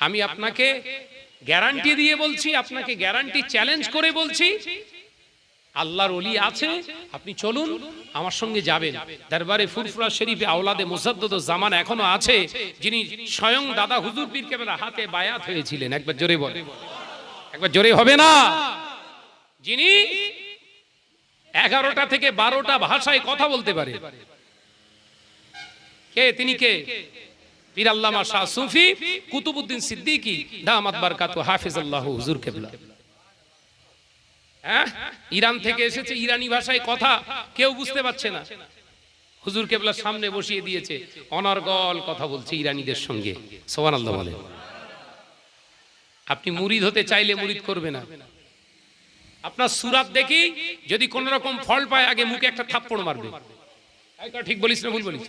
আমি আপনাকে গ্যারান্টি দিয়ে বলছি, আপনাকে গ্যারান্টি চ্যালেঞ্জ করে বলছি। আল্লাহর অলি আছে, আপনি চলুন, আমার সঙ্গে যাবেন। দরবারে ফুরফুরা শরীফে আওলাদে মুসাদ্দদ জামান এখনও আছে, যিনি স্বয়ং দাদা হুজুর পীর কেবলা হাতে বায়াত হয়েছিলেন। একবার জোরে বলে। একবার জোরে হবে না? যিনি এগারোটা থেকে বারোটা ভাষায় কথা বলতে পারে। কে? তিনি কে? শাহ সুফি দামাত হুজুর কেবলা। হ্যাঁ? ইরান থেকে এসেছে, ইরানি ভাষায় কথা, কেউ বুঝতে পারছে না। হুজুর কেবলার সামনে বসিয়ে দিয়েছে, অনর্গল কথা বলছে ইরানিদের সঙ্গে। সোহান আল্লাহ বলে আপনি মুরিদ হতে চাইলে মুরিদ করবে না। আপনার সুরাত দেখি, যদি কোন রকম ফল পায়, আগে মুখে একটা থাপ্পড় মারবে। ঠিক বলিস না, ভুল বলিস।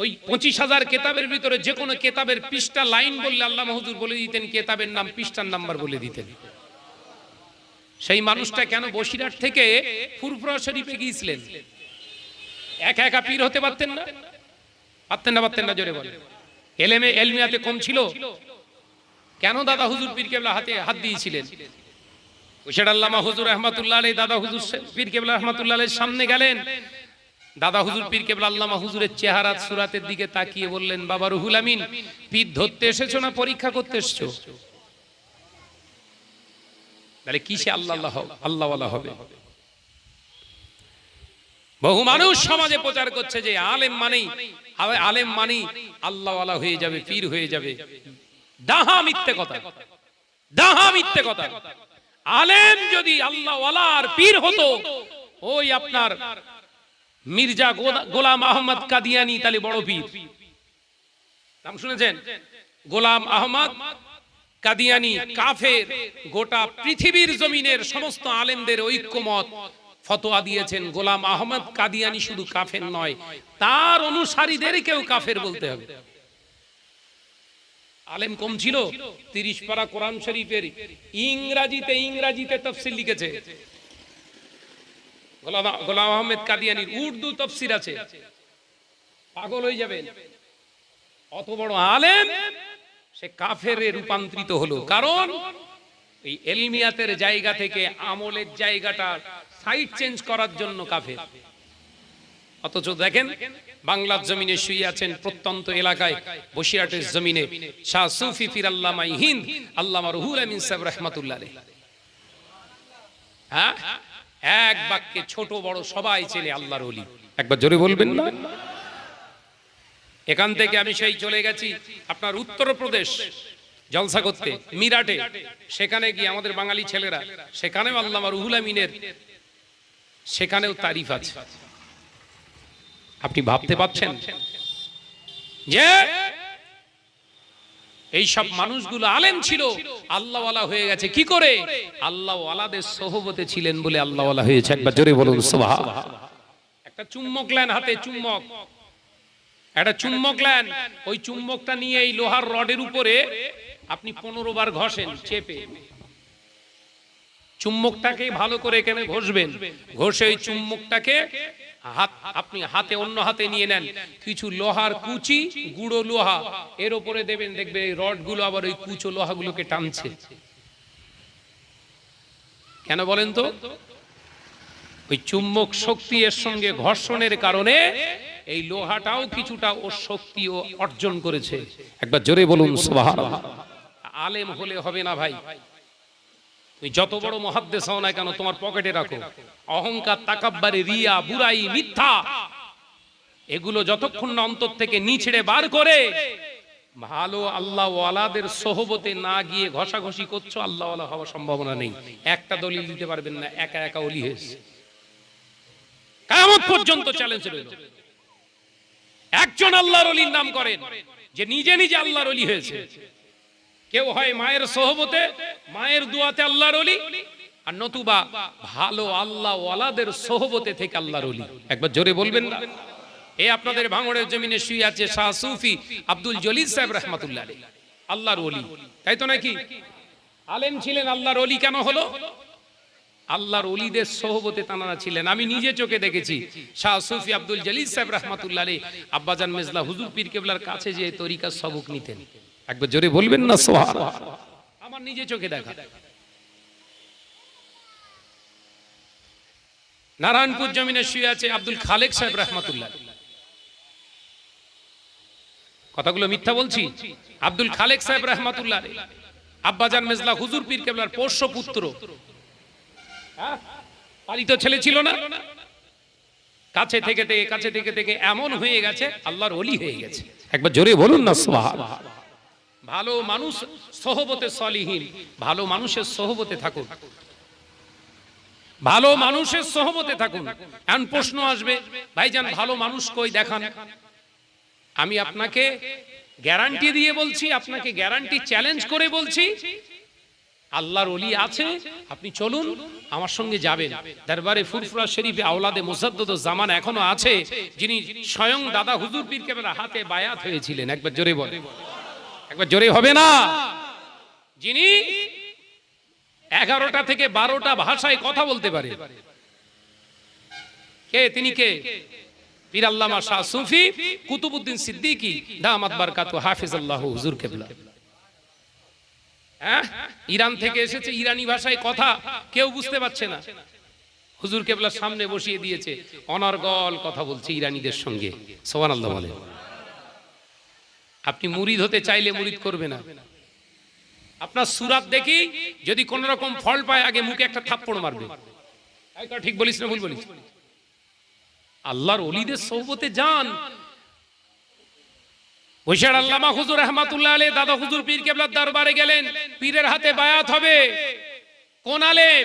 ওই পঁচিশ হাজার কেতাবের ভিতরে যে কোনো কেতাবের পৃষ্ঠা, লাইন বললে আল্লাহ হুজুর বলে দিতেন, কেতাবের নাম, পৃষ্ঠার নাম্বার বলে দিতেন। সেই মানুষটা কেন বসিরহাট থেকে ফুরফুরা শরীফে গিয়েছিলেন? একা একা পীর হতে পারতেন না? পারতেন না পারতেন না, জোরে বলে এলেমে, এলমিয়াতে কম ছিল? কেন দাদা হুজুর পীর কেবলা হাতে হাত দিয়েছিলেন? ওইসাদ আল্লামা হুজুর রহমাতুল্লাহ আলী দাদা হুজুর পীর কেবলা রহমাতুল্লাহ সামনে গেলেন। দাদা হুজুর পীর কেবল আল্লামা হুজুরের চেহারা সুরাতের দিকে তাকিয়ে বললেন, বাবা রুহুল আমিন, পীর ধরতে এসেছ না পরীক্ষা করতে এসেছ? তাহলে কিসে আল্লাহ আল্লাহ আল্লাহওয়ালা হবে? বহু মানুষ সমাজে প্রচার করছে যে আলেম মানেই আলেম মানেই আল্লাহওয়ালা হয়ে যাবে, পীর হয়ে যাবে। ডাহা মিথ্যে কথা। ডাহা মিথ্যে কথা। আলেম যদি আল্লাহওয়ালা আর পীর হতো, ওই আপনার মির্জা গোলাম আহমদ কাদিয়ানি, তাহলে বড় পীর। নাম শুনেছেন? গোলাম আহমদ কাদিয়ানি, কাফের, গোটা পৃথিবীর জমিনের সমস্ত আলেমদের ঐক্যমত ফতোয়া দিয়েছেন। গোলাম আহমদ কাদিয়ানি শুধু কাফের নয়, তার অনুসারীদেরকেও কাফের বলতে হবে। আলেম কম ছিল, তিরিশ পারা কোরআন শরীফের ইংরাজিতে ইংরাজিতে তফসিল লিখেছে। গোলাম আহমেদ কাদিয়ানির উর্দু তফসির আছে। পাগল হয়ে যাবেন। অত বড় আলেম, সে কাফেরে রূপান্তরিত হলো। কারণ, এই এলমিয়াতের জায়গা থেকে আমলের জায়গাটা সাইড চেঞ্জ করার জন্য কাফের। অথচ দেখেন, বাংলার জমিনে শুয়ে আছেন প্রত্যন্ত এলাকায়, বসিরহাটের জমিনে শাহ সুফি ফির আল্লামা হিন্দ, আল্লামা রুহুল আমিন সাহেব রহমাতুল্লাহ হ্যাঁ? এক বাক্যে ছোট বড় সবাই চেনে আল্লাহর অলি একবার জোরে বলবেন না? এখান থেকে আমি সেই চলে গেছি আপনার উত্তরপ্রদেশ জলসা করতে, মিরাটে। সেখানে গিয়ে আমাদের বাঙালি ছেলেরা, সেখানেও আল্লামা রুহুল আমিনের, সেখানেও তারিফ আছে। আপনি ভাবতে পাচ্ছেন যে এই সব মানুষগুলো আলেম ছিল। আল্লাহওয়ালা হয়ে গেছে। কি করে? আল্লাহওয়ালাদের সহবতে ছিলেন বলে আল্লাহওয়ালা হয়েছে। একবার জোরে বলুন সুবহান। একটা চুম্বক লেন হাতে চুম্বক। একটা চুম্বক লেন ওই চুম্বকটা নিয়ে এই লোহার রডের উপরে আপনি পনেরো বার ঘষেন চেপে। চুম্বকটাকে ভালো করে এখানে ঘষবেন। ঘষে ওই চুম্বকটাকে হাত, আপনি হাতে অন্য হাতে নিয়ে নেন। কিছু লোহার কুচি, গুঁড়ো লোহা। এর উপরে দেবেন, দেখবে এই রডগুলো আবার ওই কুচো লোহাগুলোকে টানছে। কেন বলেন তো? ওই চুম্বক শক্তি এর সঙ্গে ঘর্ষণের কারণে এই লোহাটাও কিছুটা ও শক্তি ও অর্জন করেছে। একবার জোরে বলুন, সুবহানাল্লাহ। আলেম হলে হবে না ভাই। তুমি যত বড় মহাদ্দেশ হও না কেন, তোমার পকেটে রাখো। অহংকার, তাকাব্বারে, রিয়া, বুরাই, মিথ্যা, এগুলো যতক্ষণ না অন্তর থেকে নিছড়ে বার করে, ভালো আল্লাহ ওয়ালাদের সহবতে না গিয়ে ঘষাঘষি করছ আল্লাহ ওয়ালা হওয়ার সম্ভাবনা নেই। একটা দলিল দিতে পারবেন না, একা একা অলি হয়েছে। কায়ামত পর্যন্ত চ্যালেঞ্জ রইল। একজন আল্লাহর অলির নাম করেন, যে নিজে নিজে আল্লাহর অলি হয়েছে। কেউ হয় মায়ের সহবতে, মায়ের দুয়াতে আল্লাহর অলি আর নতুবা ভালো আল্লাহ ওয়ালাদের সহবতে থেকে আল্লাহর অলি একবার জোরে বলবেন না? এই আপনাদের ভাঙড়ের জমিনে শুয়ে আছে শাহ সুফি আব্দুল জলিল সাহেব রহমাতুল্লাহ আল্লাহর অলি তাই তো নাকি? আলেম ছিলেন, আল্লাহর অলি কেন হলো? আল্লাহর অলিদের সহবতে তানারা ছিলেন। আমি নিজে চোখে দেখেছি শাহ সুফি আব্দুল জলিল সাহেব রহমাতুল্লাহ আব্বাজান মেজলা হুজুর পীর কেবলার কাছে যে তরিকার সবক নিতেন। একবার জোরে বলবেন না সোহার আমার নিজে চোখে দেখা। নারায়ণপুর জমিনে শুয়ে আছে আব্দুল খালেক সাহেব রহমাতুল্লাহ। কথাগুলো মিথ্যা বলছি? আব্দুল খালেক সাহেব রহমাতুল্লাহ আব্বাজান মেজলা হুজুর পীর কেবলার পোষ্য পুত্র। হ্যাঁ? পালিত ছেলে ছিল না? কাছে থেকে থেকে, কাছে থেকে থেকে এমন হয়ে গেছে, আল্লাহর অলি হয়ে গেছে। একবার জোরে বলুন না সোহার ভালো মানুষ সহবতে সলিহীন, ভালো মানুষের সহবতে থাকুন। ভালো মানুষের সহবতে থাকুন। এমন প্রশ্ন আসবে, ভাইজান, ভালো মানুষ কই দেখান? আমি আপনাকে গ্যারান্টি দিয়ে বলছি, আপনাকে গ্যারান্টি চ্যালেঞ্জ করে বলছি, আল্লাহর অলি আছে, আপনি চলুন, আমার সঙ্গে যাবেন। দরবারে ফুরফুরা শরীফে আওলাদে মুসাদ্দদ জামান এখনও আছে, যিনি স্বয়ং দাদা হুজুর পীর কেবলা হাতে বায়াত হয়েছিলেন, একবার জোরে বল। একবার জোরে হবে না। যিনি এগারোটা থেকে বারোটা ভাষায় কথা বলতে পারে। কে? তিনি কে? হ্যাঁ? ইরান থেকে এসেছে, ইরানি ভাষায় কথা। কেউ বুঝতে পারছে না। হুজুর কেবলার সামনে বসিয়ে দিয়েছে, অনর্গল কথা বলছে ইরানিদের সঙ্গে। সোহান আল্লাহ বলে আপনি মুরিদ হতে চাইলে মুরিদ করবে না। আপনার সুরাত দেখি যদি কোন রকম ফল পায়, আগে মুখে একটা থাপ্পড় মারবে। ঠিক বলিস না, ভুল বলিস। আল্লাহর অলিদের সৌবতে যান। বৈশার আল্লামা হুজুর রহমাতুল্লাহ আলী দাদা হুজুর পীর কেবলার দরবারে গেলেন। পীরের হাতে বায়াত হবে। কোন আলেম?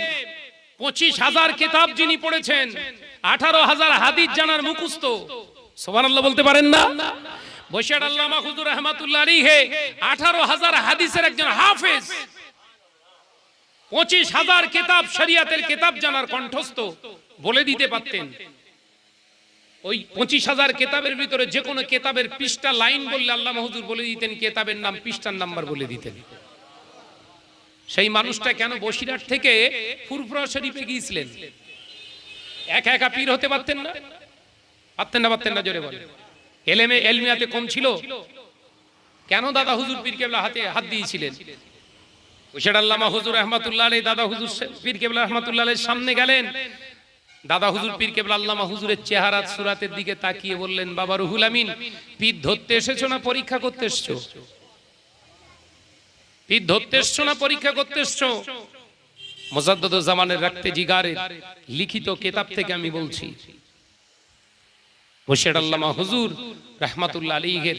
পঁচিশ হাজার কিতাব যিনি পড়েছেন, আঠারো হাজার হাদিস জানার মুখস্থ। আল্লাহ বলতে পারেন না? বৈশার আল্লামা হুজুর রহমাতুল্লাহ হে আঠারো হাজার হাদিসের একজন হাফেজ। পঁচিশ হাজার কেতাব শরিয়াতের কেতাব জানার কণ্ঠস্থ বলে দিতে পারতেন। ওই পঁচিশ হাজার কেতাবের ভিতরে যে কোনো কেতাবের পৃষ্ঠা লাইন বললে আল্লাহ হুজুর বলে দিতেন, কেতাবের নাম, পৃষ্ঠার নাম্বার বলে দিতেন। সেই মানুষটা কেন বসিরহাট থেকে ফুরফুরা শরীফে গিয়েছিলেন? একা একা পীর হতে পারতেন না? পারতেন না পারতেন না, জোরে বলে এলেমে এলমিয়াতে কম ছিল। কেন দাদা হুজুর পীর কেবলা হাতে হাত দিয়েছিলেন? হুসেড আল্লামা হুজুর রহমাতুল্লাহ দাদা হুজুর পীর কেবলা রহমাতুল্লাহ সামনে গেলেন। দাদা হুজুর পীর কেবল আল্লামা হুজুরের চেহারা সুরাতের দিকে তাকিয়ে বললেন, বাবা রুহুল আমিন, পীর ধরতে এসেছ না পরীক্ষা করতে এসছো? পীর ধরতে এসছো না পরীক্ষা করতে এসছো? মোজাদ্দদ জামানের রাখতে জিগারে লিখিত কেতাব থেকে আমি বলছি। মুর্শেদ আল্লামা হুজুর রহমাতুল্লাহ আলীহের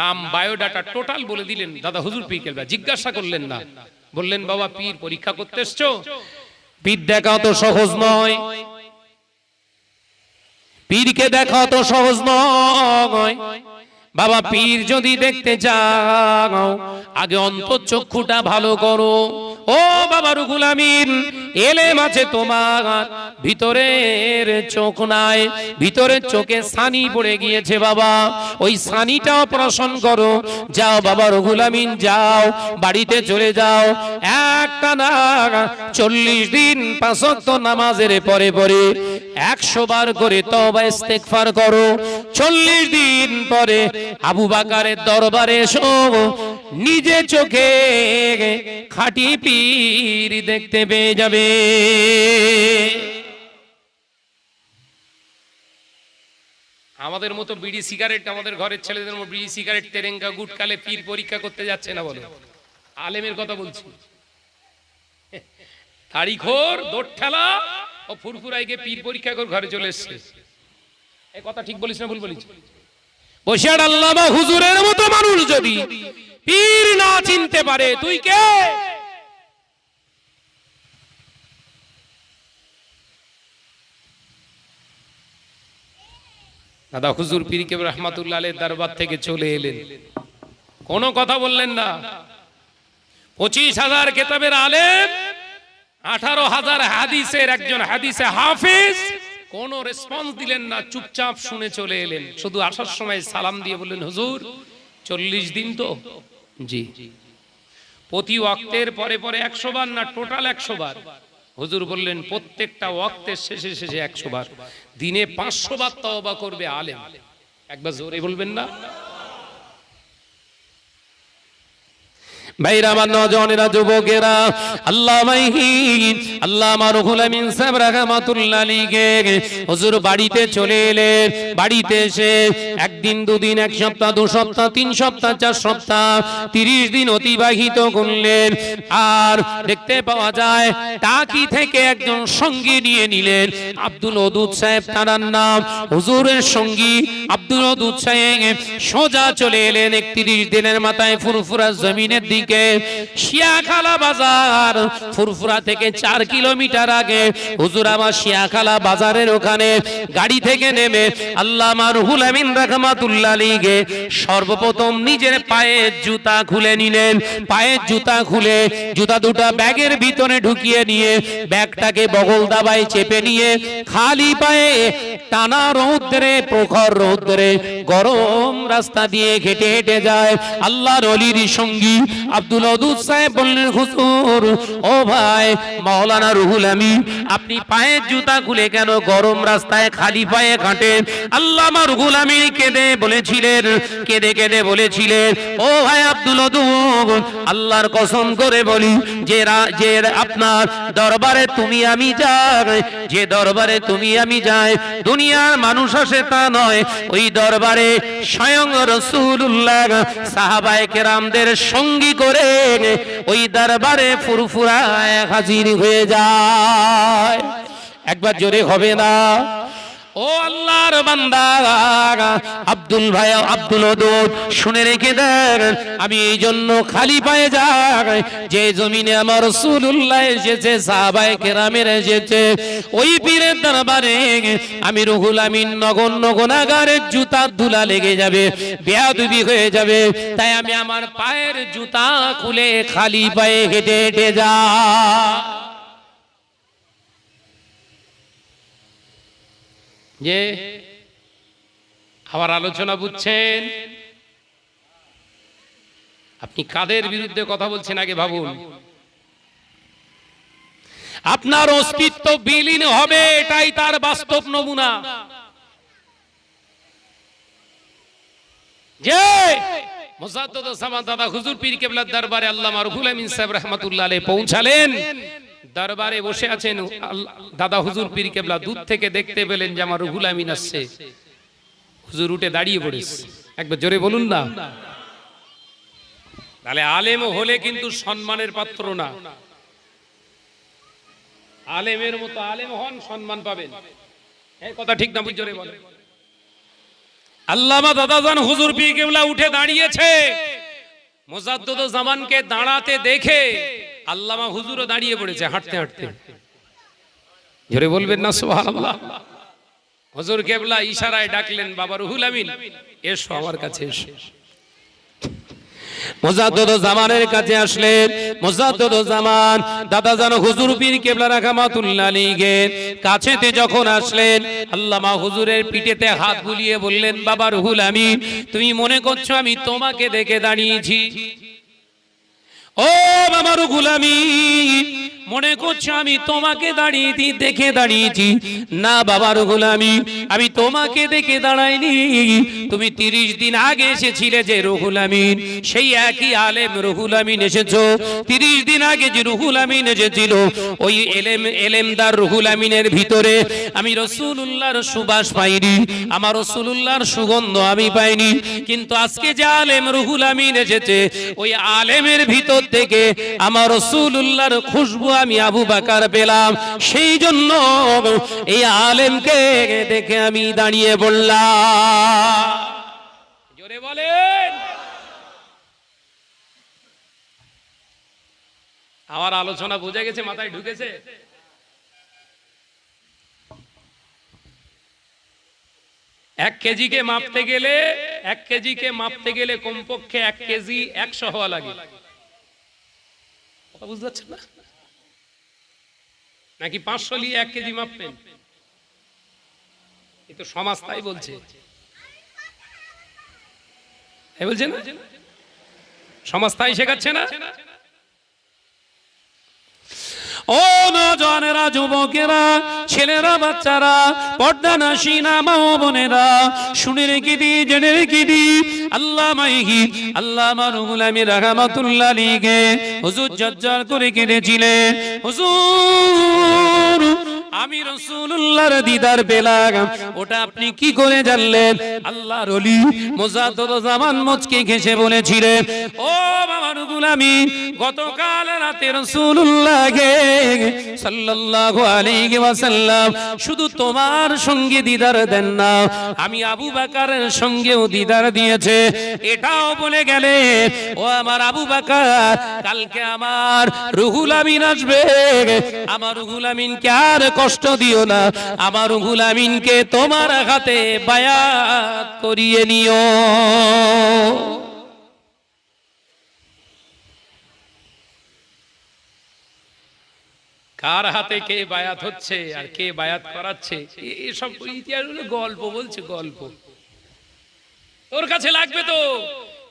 নাম বায়োডাটা টোটাল বলে দিলেন। দাদা হুজুর পীর কেবলা জিজ্ঞাসা করলেন না। বললেন, বাবা, পীর পরীক্ষা করতে এসছো? পীর দেখা তো সহজ নয়। পীরকে দেখা তো সহজ নয়। বাবা, পীর যদি দেখতে চাও, আগে অন্তর চক্ষুটা ভালো করো। ও বাবা রুকুল আমিন আছে তোমার ভিতরের চোখ নাই, ভিতরের চোখে সানি পড়ে গিয়েছে বাবা। ওই সানিটা অপারেশন করো। যাও বাবা রঘুল আমিন, যাও, বাড়িতে চলে যাও। একটা না চল্লিশ দিন পাঁচক্ত নামাজের পরে পরে একশো বার করে তবা ইস্তেগফার করো। চল্লিশ দিন পরে আবু বাকারের দরবারে এসো। নিজে চোখে খাটি পীর দেখতে পেয়ে যাবে। আমাদের মতো বিড়ি সিগারেট, আমাদের ঘরের ছেলেদের মতো বিড়ি সিগারেট, তেরেঙ্গা, গুটকালে পীর পরীক্ষা করতে যাচ্ছে না বলো? আলেমের কথা বলছি। তারিখোর দোট ঠেলা ও ফুরফুরাই গিয়ে পীর পরীক্ষা করে ঘরে চলে এসছে। এই কথা ঠিক বলিস না ভুল বলিস? বসিয়ার আল্লাহ বা হুজুরের মতো মানুষ যদি পীর না চিনতে পারে। তুই কে? দাদা হুজুর পীর কেবল রহমাতুল্লাহ দরবার থেকে চলে এলেন। কোনো কথা বললেন না। পঁচিশ হাজার কেতাবের আলেম, আঠারো হাজার হাদিসের একজন হাদিসে হাফিজ, কোনো রেসপন্স দিলেন না, চুপচাপ শুনে চলে এলেন। শুধু আসার সময় সালাম দিয়ে বললেন, হুজুর, চল্লিশ দিন তো জি। প্রতি ওয়াক্তের পরে পরে একশো বার না টোটাল একশো বার হুজুর বললেন, প্রত্যেকটা ওয়াক্তের শেষে শেষে একশো বার দিনে পাঁচশো বার তওবা করবে আলেম। একবার জোরে বলবেন না। ভাইরা, আমার নজনেরা অতিবাহিত করলেন। আর দেখতে পাওয়া যায়, টাকি থেকে একজন সঙ্গী নিয়ে নিলেন। আব্দুল সাহেব তার নাম হুজুরের সঙ্গী আব্দুল সাহেব। সোজা চলে এলেন একত্রিশ দিনের মাথায় ফুরফুরা জমিনের দিকে। শিয়াখালা বাজার। ফুরফুরা থেকে চার কিলোমিটার আগে হুজুর আমার শিয়াখালা বাজারের ওখানে গাড়ি থেকে নেমে আল্লামা রুহুল আমিন রাহমাতুল্লাহ লিগে সর্বপ্রথম নিজের পায়ের জুতা খুলে নিলেন। পায়ের জুতা খুলে জুতা দুটা ব্যাগের ভিতরে ঢুকিয়ে নিয়ে ব্যাগটাকে বগল দাবায় চেপে নিয়ে খালি পায়ে টানা রৌদ্রে, প্রখর রৌদ্রে গরম রাস্তা দিয়ে হেঁটে হেঁটে যায়। আল্লাহর অলির সঙ্গী আব্দুল অদুদ সাহেব বললেন, হুজুর, ও ভাই, মাওলানা রুহুল আমি আপনি পায়ের জুতা খুলে কেন গরম রাস্তায় খালি পায়ে হাঁটেন আল্লামা রুহুল আমি কেঁদে বলেছিলেন, কেঁদে কেঁদে বলেছিলেন, ও ভাই আব্দুল অদুদ আল্লাহর কসম করে বলি, যে যে আপনার দরবারে তুমি আমি যাই, যে দরবারে তুমি আমি যাই, দুনিয়ার মানুষ আসে তা নয়, ওই দরবারে স্বয়ং রসুল্লাহ সাহাবায়ে কেরামদের সঙ্গী করে ওই দরবারে ফুরফুরায় হাজির হয়ে যায়। একবার জোরে হবে না। ও আল্লাহর বান্দা, আব্দুল ভাই, আব্দুল ওদুদ, শুনে রেখে দেন, আমি এই জন্য খালি পায়ে যাই। যে জমিনে আমার রাসূলুল্লাহ এসেছে, সাহাবায়ে কেরামের এসেছে, ওই পীরের দরবারে আমি রুহুল আমিন নগণ্য গুনাহগারের জুতা ধুলা লেগে যাবে, বেয়াদবি হয়ে যাবে। তাই আমি আমার পায়ের জুতা খুলে খালি পায়ে হেঁটে হেঁটে যা যে আবার আলোচনা বুঝছেন? আপনি কাদের বিরুদ্ধে কথা বলছেন আগে ভাবুন। আপনার অস্তিত্ব বিলীন হবে, এটাই তার বাস্তব নমুনা। যে মোসাদ্দদ সামান দাদা হুজুর পীর কেবলার দরবারে আল্লামা রুহুল আমিন সাহেব রহমাতুল্লাহ পৌঁছালেন। দরবারে বসে আছেন দাদা হুজুর পীর কেবলা, দূর থেকে দেখতে পেলেন যে আমার রুহুল আমিন আসছে। হুজুর উঠে দাঁড়িয়ে পড়েছে। একবার জোরে বলুন না। তাহলে আলেম হলে কিন্তু সম্মানের পাত্র না। আলেমের মতো আলেম হন, সম্মান পাবেন। এই কথা ঠিক না, বুঝ, জোরে বলেন। আল্লামা দাদাজান হুজুর পীর কেবলা উঠে দাঁড়িয়েছে। মোজাদ্দদ জামানকে দাঁড়াতে দেখে আল্লামা হুজুরও দাঁড়িয়ে পড়েছে হাঁটতে হাঁটতে। জোরে বলবেন না সুবহানাল্লাহ। হুজুর কেবলা ইশারায় ডাকলেন বাবা রুহুল আমিন এসো আমার কাছে এসো। মোজাদ্দদ জামানের কাছে আসলেন মোজাদ্দদ জামান দাদা জানো হুজুর পীর কেবলা রাহমাতুল্লাহ আলাইহি কাছেতে যখন আসলেন আল্লামা হুজুরের পিঠেতে হাত বুলিয়ে বললেন বাবা রুহুল আমিন তুমি মনে করছ আমি তোমাকে দেখে দাঁড়িয়েছি? ও বাবার আমিন মনে করছ আমি তোমাকে দাঁড়িয়ে দি- দেখে দাঁড়িয়েছি। না, বাবার গোলামি, আমি তোমাকে দেখে দাঁড়াইনি। তুমি তিরিশ দিন আগে এসেছিলে যে রুহুল আমিন। সেই একই আলেম রুহুল আমিন এসেছ। তিরিশ দিন আগে যে রুহুল আমিন এসেছিল, ওই এলেম, এলেমদার রুহুল আমিনের ভিতরে আমি রসুল্লাহর সুবাস পাইনি। আমার রসুল্লাহর সুগন্ধ আমি পাইনি। কিন্তু আজকে যে আলেম রুহুল আমিন এসেছে, ওই আলেমের ভিতর থেকে আমার রসুল্লাহর খুশবু আমি আবু বাকার পেলাম। সেই জন্য এই আলেমকে দেখে আমি দাঁড়িয়ে বললাম। আমার আলোচনা বোঝা গেছে, মাথায় ঢুকেছে। এক কেজিকে মাপতে গেলে, এক কেজিকে মাপতে গেলে কমপক্ষে এক কেজি একশো হওয়া লাগে। বুঝতে পারছেন না? নাকি পাঁচশো নিয়ে এক কেজি মাপবেন? এ তো সমাজ তাই বলছে। তাই না? সমাজ তাই শেখাচ্ছে না? ও নজনেরা যুবকেরা, ছেলেরা, বাচ্চারা, পর্দা নাসি মা বোনেরা, শুনে রেখে দি, জেনে রেখে দি আল্লাহ মাইহি আল্লাহ আমার গুলামি রাহমাতুল্লাহ লিগে হুজুর জজ্জার করে কেঁদেছিলেন হুজুর আমি রসুল্লাহর দিদার পেলাম ওটা আপনি কি করে জানলেন? আল্লাহর অলি মোজাদ্দদ জামান মুচকে ঘেসে বলেছিলেন, ও বাবার গুলামি, গতকাল রাতে রসুল্লাহকে সাল্লাল্লাহু আলাইহি ওয়াসাল্লাম শুধু তোমার সঙ্গে দিদার দেন না, আমি আবু বাকারের সঙ্গেও দিদার দিয়েছে। এটাও বলে গেলে, ও আমার আবু বাকার, কালকে আমার রুহুল আমিন আসবে। আমার রুহুল আমিনকে আর কষ্ট দিও না। আমার রুহুল আমিনকে তোমার হাতে বায়াত করিয়ে নিও। কার হাতে কে বায়াত হচ্ছে আর কে বায়াত করাচ্ছে? এসব ইতিহাস হলো গল্প, বলছে গল্প। তোর কাছে লাগবে তো,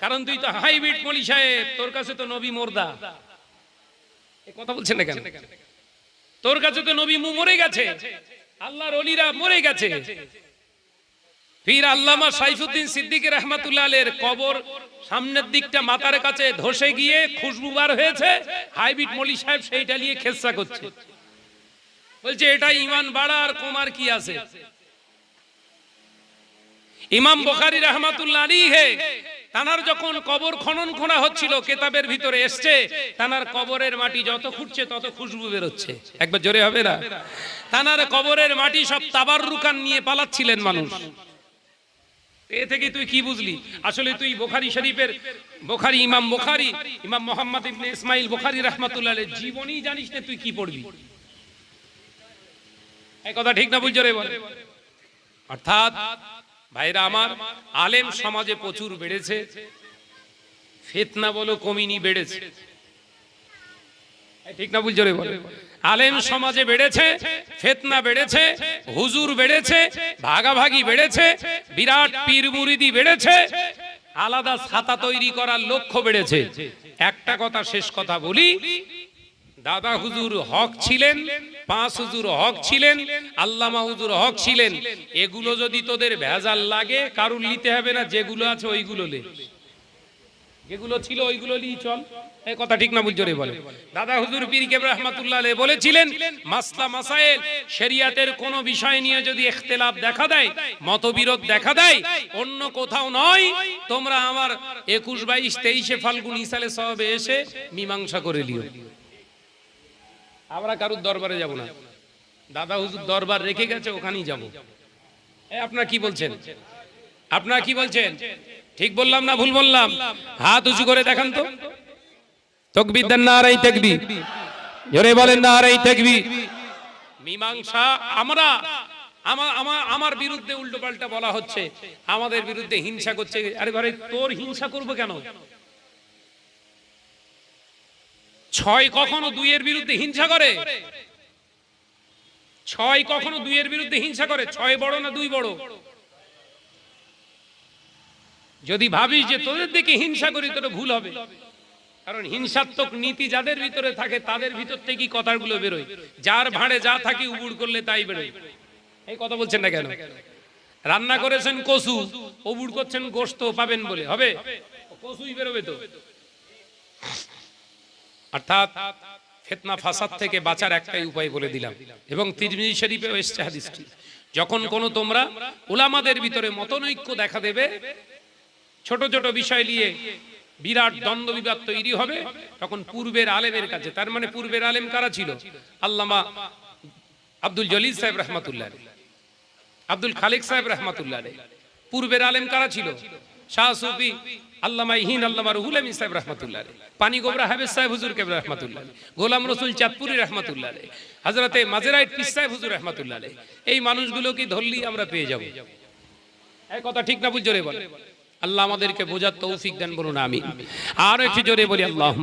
কারণ তুই তো হাইব্রিড মলি সাহেব, তোর কাছে তো নবী মোর্দা। কথা বলছেন না কেন? তোর কাছে তো নবী মরে গেছে। আল্লাহর অলিরা মরে গেছে। ফির আল্লামা সাইফুদ্দিন সিদ্দিক রহমাতুল্লাহ আলের কবর সামনের দিকটা মাথার কাছে ধসে গিয়ে খুশবু বার হয়েছে। হাইব্রিড মলি সাহেব সেইটা নিয়ে খেসা করছে। বলছে, এটা ইমান বাড়া আর কমার কি আছে? ইমাম বুখারী রহমাতুল্লাহ আলী হে তানার যখন কবর খনন খোনা হচ্ছিল, কেতাবের ভিতরে এসছে, তানার কবরের মাটি যত খুঁড়ছে তত খুশবু বেরোচ্ছে। একবার জোরে হবে না? তানার কবরের মাটি সব তাবার রুকান নিয়ে পালাচ্ছিলেন মানুষ। এ থেকে তুই কি বুঝলি? আসলে তুই বোখারি শরীফের বোখারি, ইমাম বোখারি, ইমাম মোহাম্মদ ইবনে ইসমাইল বোখারি রহমাতুল্লাহ আলাইহির জীবনী জানিস না তুই কি পড়বি। কথা ঠিক না বুঝছ রে বল। অর্থাৎ ভাইরা আমার, আলেম সমাজে প্রচুর বেড়েছে। ফেতনা বলো, কমিনি বেড়েছে। ঠিক না বুঝছ রে বল। আলেম সমাজে বেড়েছে, ফেতনা বেড়েছে, হুজুর বেড়েছে, ভাগাভাগি বেড়েছে, বিরাট পীর মুরিদি বেড়েছে, আলাদা ছাতা তৈরি করার লক্ষ্য বেড়েছে। একটা কথা শেষ কথা বলি দাদা হুজুর হক ছিলেন, পাঁচ হুজুর হক ছিলেন, আল্লামা হুজুর হক ছিলেন। এগুলো যদি তোদের ভেজাল লাগে, কারুর নিতে হবে না, যেগুলো আছে ওইগুলো যেগুলো ছিল ওইগুলো নিয়ে চল। এই কথা ঠিক না বুঝছ রে বলে। দাদা হুজুর পীর কেব রহমাতুল্লাহ বলেছিলেন, মাসলা মাসাইল শরিয়াতের কোন বিষয় নিয়ে যদি ইখতিলাফ দেখা দেয়, মতবিরোধ দেখা দেয়, অন্য কোথাও নয়, তোমরা আমার একুশ বাইশ তেইশে ফাল্গুন ইসালে সবে এসে মীমাংসা করে লিও। আমরা কারুর দরবারে যাব না। দাদা হুজুর দরবার রেখে গেছে, ওখানেই যাব। আপনারা কি বলছেন? আপনারা কি বলছেন? ঠিক বললাম না ভুল বললাম? হাত উঁচু করে দেখান তো। তকবির দেন না আরাই তকবি জোরে বলেন না আরাই তকবি মীমাংসা, আমার আমার বিরুদ্ধে উল্টো পাল্টা বলা হচ্ছে। আমাদের বিরুদ্ধে হিংসা করছে। আরে ঘরে তোর হিংসা করব কেন? ছয় কখনো দুইয়ের বিরুদ্ধে হিংসা করে? ছয় কখনো দুইয়ের বিরুদ্ধে হিংসা করে? ছয় বড় না দুই বড়? যদি ভাবিস যে তোদের দিকে হিংসা করি, তোর ভুল হবে। কারণ হিংসাত্মক নীতি যাদের ভিতরে থাকে, তাদের ভিতর থেকে কথাগুলো বেরোয়। যার ভাঁড়ে যা থাকে উবুড় করলে তাই বেরোয়। এই কথা বলছেন না কেন? রান্না করেছেন কসু উবুড় করছেন গোস্ত পাবেন বলে। হবে? কসুই বেরোবে তো। অর্থাৎ ফেতনা ফাসাদ থেকে বাঁচার একটাই উপায় বলে দিলাম। এবং তিরমিজি শরীফেও এসছে হাদিসটি। যখন কোনো তোমরা ওলামাদের ভিতরে মতনৈক্য দেখা দেবে, ছোট ছোট বিষয় নিয়ে বিরাট দ্বন্দ্ব বিবাদ তৈরি হবে, তখন পূর্বের আলেমের কাছে, তার মানে পূর্বের আলেম কারা ছিল? আল্লামা আব্দুল জলিল সাহেব রহমাতুল্লাহ আব্দুল খালেক সাহেব রহমাতুল্লাহ। পূর্বের আলেম কারা ছিল? শাহ সুফি আমাদেরকে বোঝার তৌফিক দেন বলুন আমি আর একটু জোরে বলি আল্লাহ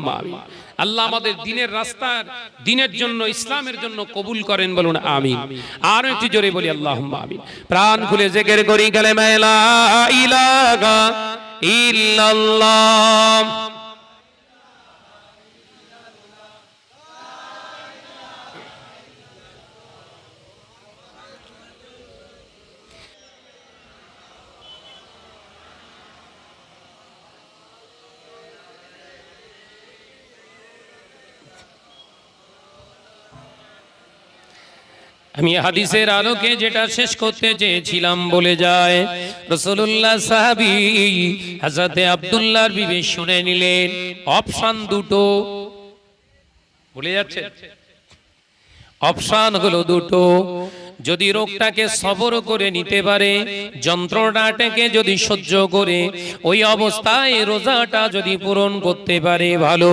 আল্লাহ আমাদের দিনের রাস্তার, দিনের জন্য, ইসলামের জন্য কবুল করেন বলুন আমি আর একটু জোরে বলি আল্লাহ আমি প্রাণ খুলে জেকের করি গেলে মেলা ইলাগা ইল্লাল্লাহ। আমি হাদিসের আলোকে যেটা শেষ করতে চেয়েছিলাম বলে যায় রসুল্লাহ সাহাবি হাজাতে আবদুল্লাহর বিবেক শুনে নিলেন, অপশান দুটো। ভুলে যাচ্ছে? অপশন হলো দুটো। যদি রোগটাকে সবর করে নিতে পারে যন্ত্রণাটাকে যদি সহ্য করে, ওই অবস্থায় রোজাটা যদি পূরণ করতে পারে ভালো।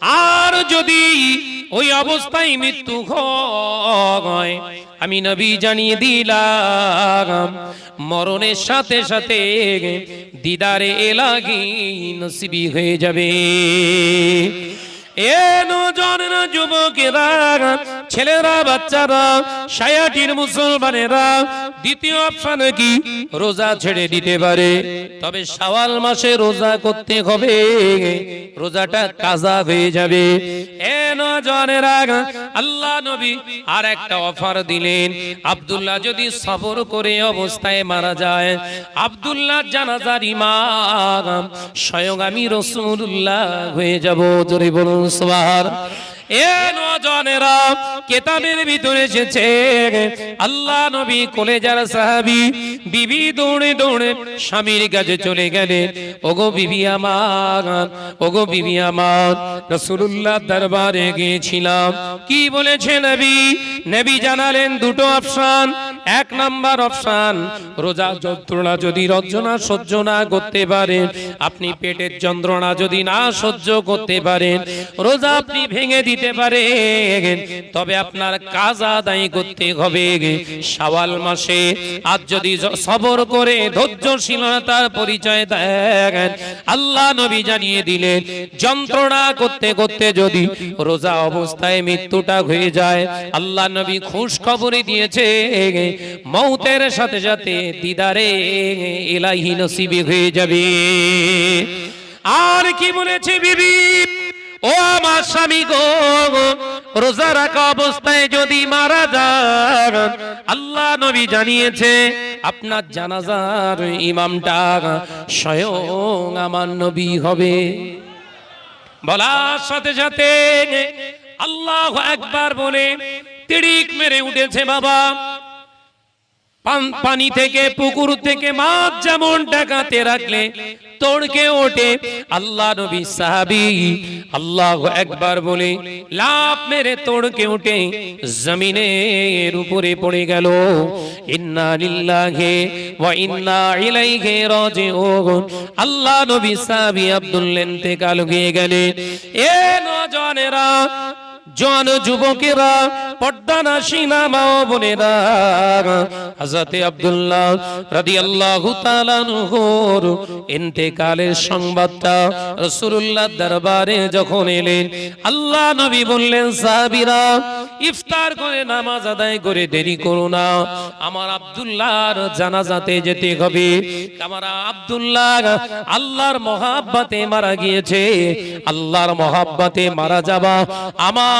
আর যদি ওই অবস্থায় মৃত্যু হয়। আমি নবী জানিয়ে দিলাম, মরণের সাথে সাথে দিদারে এলাগি নসিবি হয়ে যাবে। এ নজনেরা যুবকেরা রোজা ছেড়ে দিতে পারে। তবে মাসে রোজা করতে হবে। রোজাটা কাজা হয়ে যাবে। আল্লাহ নবী আর একটা অফার দিলেন। আব্দুল্লাহ যদি সবর করে অবস্থায় মারা যায়, আব্দুল্লাহ জানাজার ইমাম, স্বয়ং আমি রসুল্লাহ হয়ে যাব। বলুন। সবার স্বামীর কাছে চলে গেলেন। ওগো বিবি আমার, ওগো বিবি আমার রসুল্লাহ দরবারে গিয়েছিলাম। কি বলেছে নবী? নবী জানালেন দুটো অপশান। এক নাম্বার অপশন, রোজা যন্ত্রণা যদি রঞ্জনা সহ্য না করতে পারেন, আপনি পেটের যন্ত্রণা যদি না সহ্য করতে পারেন, রোজা আপনি ভেঙে দিতে পারেন তবে আপনার কাজ আদায় করতে হবে। শাওয়াল মাসে আজ যদি সবর করে ধৈর্যশীলতার পরিচয় দেন, আল্লাহ নবী জানিয়ে দিলেন, যন্ত্রণা করতে করতে যদি রোজা অবস্থায় মৃত্যুটা হয়ে যায়, আল্লাহ নবী খুশ খবরই দিয়েছে, মৌতের সাথে সাথে দিদারে এলাহি নসিবে হয়ে যাবে। আর কি বলেছে বিবি? ও আমার স্বামী গো, রোজা রাখা অবস্থায় যদি মারা যান, আল্লাহ নবী জানিয়েছে, আপনার জানাজার ইমামটা স্বয়ং আমার নবী হবে। বলার সাথে সাথে আল্লাহ একবার বলে তিড়িক মেরে উঠেছে বাবা। পান- থেকে, পুকুর থেকে মাছ যেমন ডাকাতে রাখলে তোড়কে ওঠে। আল্লাহ নবী সাহাবি আল্লাহ একবার বলে লাভ মেরে তোড়কে উঠে জমিনের উপরে পড়ে গেল। ইন্না লিল্লাহি ওয়া ইন্না ইলাইহি রাজিউন। আল্লাহ নবী সাহাবি আব্দুল্লাহ ইন্তেকাল হয়ে গেলেন। এ নজনেরা জন যুবকেরা পর্দানা সিনা মা বোনেরা, হযরতে আব্দুল্লাহ রাদিয়াল্লাহু তাআলা নহর ইন্তেকালের সংবাদটা রাসূলুল্লাহ দরবারে যখন এলেন, আল্লাহ নবী বললেন, সাহাবীরা, ইফতার করে নামাজ আদায় করে দেরি করো না। আমার আব্দুল্লাহর জানাজাতে যেতে হবে। আমার আব্দুল্লাহ আল্লাহর মহাব্বাতে মারা গিয়েছে। আল্লাহর মহাব্বাতে মারা যাবা। আমার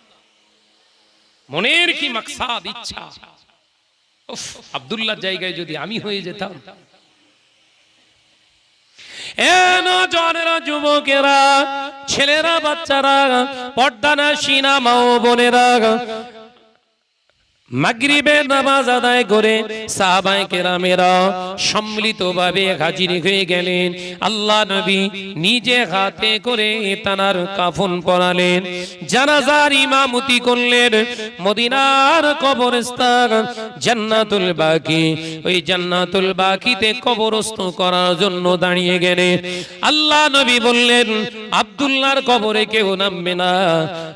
মনের কি মাকসাদ ইচ্ছা? উফ, আব্দুল্লাহর জায়গায় যদি আমি হয়ে যেতাম। ছেলেরা বাচ্চারা পর্দানা সিনা মা ও বোনেরা মাগরিবে নামাজ আদায় করে সাহাবায়ে কেরামেরা সম্মিলিতভাবে হাজির হয়ে গেলেন। আল্লাহ নবী নিজে হাতে করে তানার কাফন পরালেন। জানাজার ইমামতি করলেন। মদিনার কবরস্থান জান্নাতুল বাকি। ওই জান্নাতুল বাকিতে কবরস্থ করার জন্য দাঁড়িয়ে গেলেন। আল্লাহ নবী বললেন, আব্দুল্লাহর কবরে কেউ নামবে না।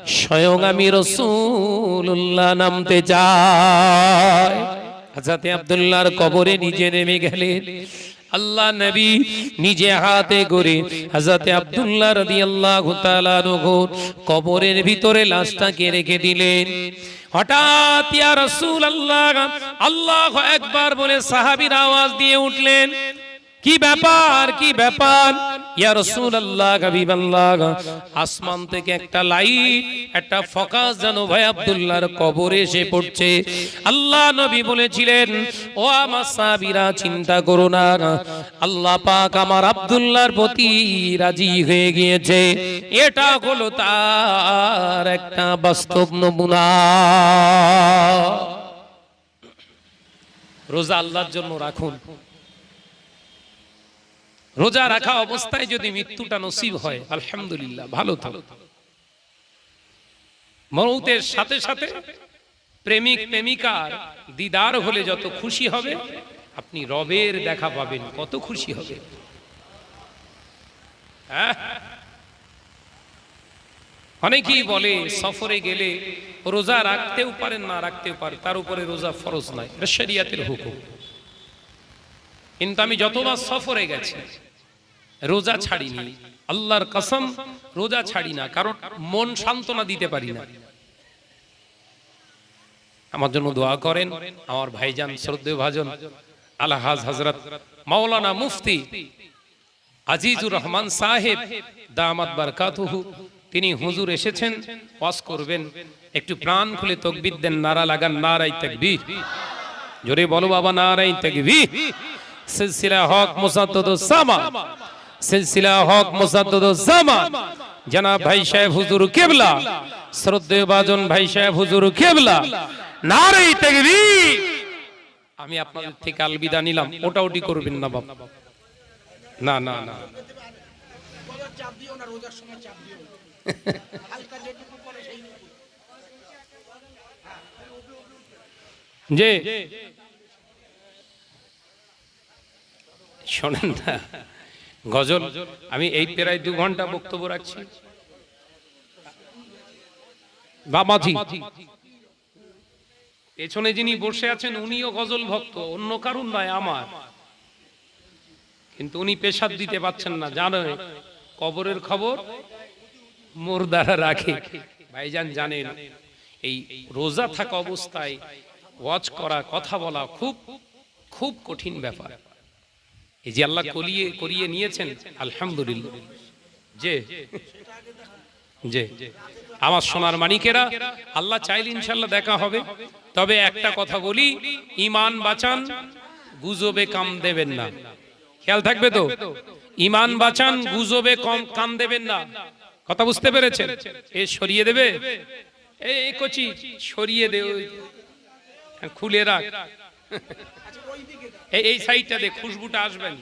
স্বয়ং আমি রসুল্লাহ নামতে চাই। হাজাতে আব্দুল্লাহর কবরে নিজে নেমে গেলেন। আল্লাহ নবী নিজে হাতে করে হাজাতে আব্দুল্লাহ রদি আল্লাহ কবরের ভিতরে লাশটাকে রেখে দিলেন। হঠাৎ ইয়া আল্লাহ একবার বলে সাহাবীর আওয়াজ দিয়ে উঠলেন। কি ব্যাপার কি ব্যাপার? ইয়া রাসূলুল্লাহ, হাবিবাল্লাহ, আসমান থেকে একটা লাইট, একটা ফোকাস যেন ভাই আব্দুল্লাহর কবরে এসে পড়ছে। আল্লাহ নবী বলেছিলেন, ও আমার সাহাবীরা, চিন্তা করো না। আল্লাহ পাক আমার আব্দুল্লাহর প্রতি রাজি হয়ে গিয়েছে। এটা হলো তার একটা বাস্তব নমুনা। রোজা আল্লাহর জন্য রাখুন। রোজা রাখা অবস্থায় যদি মৃত্যুটা নসিব হয়, আলহামদুলিল্লাহ, ভালো থাকো। মৌতের সাথে সাথে প্রেমিক, প্রেমিকার দিদার হলে যত খুশি হবে, আপনি রবের দেখা পাবেন, কত খুশি হবে। হ্যাঁ? অনেকেই বলে, সফরে গেলে রোজা রাখতেও পারেন, না রাখতেও পারে তার উপরে রোজা ফরজ নাই এটা শরিয়াতের হুকুম। কিন্তু আমি যতবার সফরে গেছি রোজা ছাড়িনি। আল্লাহর কসম রোজা ছাড়ি না কারণ মন সান্ত্বনা দিতে পারি না। আমার জন্য দোয়া করেন আমার ভাইজান শ্রদ্ধেয় ভাজন আলহাজ হজরত মাওলানা মুফতি আজিজুর রহমান সাহেব দামাত বারকাতুহু তিনি হুজুর এসেছেন ওয়াজ করবেন একটু প্রাণ খুলে তকবির দেন নারা লাগান নারাই তাকবীর। জোরে বলো বাবা নারাই তাকবীর। সিলসিলা হক মুসাদ্দুদ সামা সিলসিলা হক সামা জনাব ভাই সাহেব হুজুর কেবলা শ্রদ্ধেয় বাজন ভাই সাহেব হুজুর কেবলা নারাই তাকবীর। আমি আপনাদের থেকে আলবিদা নিলাম ওটা ওটি করবেন না বাবা না না না। যে শোনেন না। গজল, আমি এই প্রায় দু ঘণ্টা বক্তব্য রাখছি। পেছনে যিনি বসে আছেন, উনিও গজল ভক্ত, অন্য কারণ নয় আমার। কিন্তু উনি পেশাব দিতে পাচ্ছেন না, জানো। কবরের খবর, মোর দ্বারা রাখে। ভাইজান জানেন, এই রোজা থাকা অবস্থায় ওয়াজ করা, কথা বলা খুব খুব কঠিন ব্যাপার। এই যে আল্লাহ করিয়ে করিয়ে নিয়েছেন, আলহামদুলিল্লাহ। যে যে, আমার সোনার মানিকেরা, আল্লাহ চাইলে ইনশাল্লাহ দেখা হবে। তবে একটা কথা বলি, ইমান বাঁচান, গুজবে কাম দেবেন না। খেয়াল থাকবে তো? ইমান বাঁচান, গুজবে কম কান দেবেন না। কথা বুঝতে পেরেছেন? এ সরিয়ে দেবে? এ এ কচি, সরিয়ে দে খুলে রাখ। এই এই সাইডটা দে খুশবুটা আসবেন।